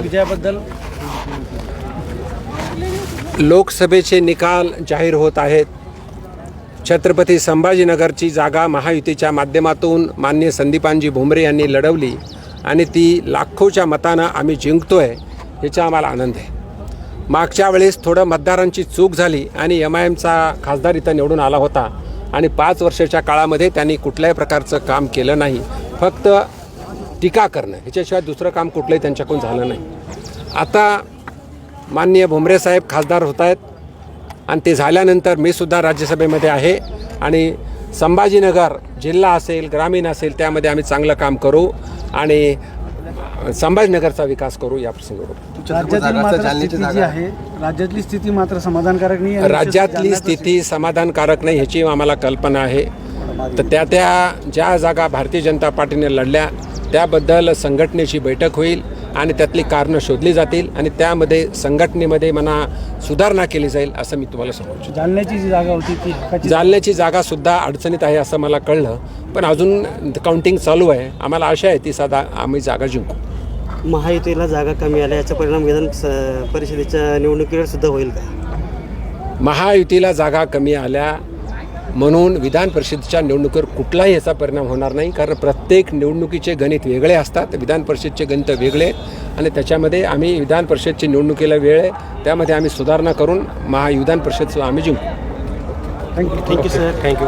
विजयाबद्दल? लोकसभेचे निकाल जाहीर होत आहेत. छत्रपती संभाजीनगरची जागा महायुतीच्या माध्यमातून मान्य संदीपानजी भुमरे यांनी लढवली आणि ती लाखोच्या मतानं आम्ही जिंकतोय याचा आम्हाला आनंद आहे. मागच्या वेळेस थोडं मतदारांची चूक झाली आणि एम आय एमचा खासदार इथं निवडून आला होता आणि पाच वर्षाच्या काळामध्ये त्यांनी कुठल्याही प्रकारचं काम केलं नाही. फक्त टीका करणं ह्याच्याशिवाय दुसरं काम कुठलंही त्यांच्याकडून झालं नाही. आता माननीय भुमरे साहेब खासदार होत आहेत आणि ते झाल्यानंतर मी सुद्धा राज्यसभेमध्ये आहे आणि संभाजीनगर जिल्हा असेल ग्रामीण असेल त्यामध्ये आम्ही चांगलं काम करू आणि संभाजीनगरचा विकास करू या प्रसंगावर राज्यातील स्थिती जी आहे. राज्यातली स्थिती मात्र समाधानकारक नाही राज्यातली स्थिती समाधानकारक नाही ह्याची आम्हाला कल्पना आहे. तर त्या त्या ज्या जागा भारतीय जनता पार्टीने लढल्या त्याबद्दल संघटनेची बैठक होईल आणि त्यातली कारणं शोधली जातील आणि त्यामध्ये संघटनेमध्ये म्हणा सुधारणा केली जाईल असं मी तुम्हाला सांगू जालन्याची जी जागा होती ती जालन्याची जागा सुद्धा अडचणीत आहे असं मला कळलं पण अजून काउंटिंग चालू आहे. आम्हाला आशा आहे ती साधा आम्ही जागा जिंकू. महायुतीला जागा कमी आल्या याचा परिणाम विधान स- परिषदेच्या निवडणुकीवर सुद्धा होईल का? महायुतीला जागा कमी आल्या म्हणून विधान परिषदेच्या निवडणुकीवर कुठलाही याचा परिणाम होणार नाही. कारण प्रत्येक निवडणुकीचे गणित वेगळे असतात. विधान परिषदचे गणित वेगळे आहेत आणि त्याच्यामध्ये आम्ही विधान परिषदची निवडणुकीला वेळ आहे. त्यामध्ये आम्ही सुधारणा करून महा विधान परिषद आम्ही जिंकू. Thank you thank you sir thank you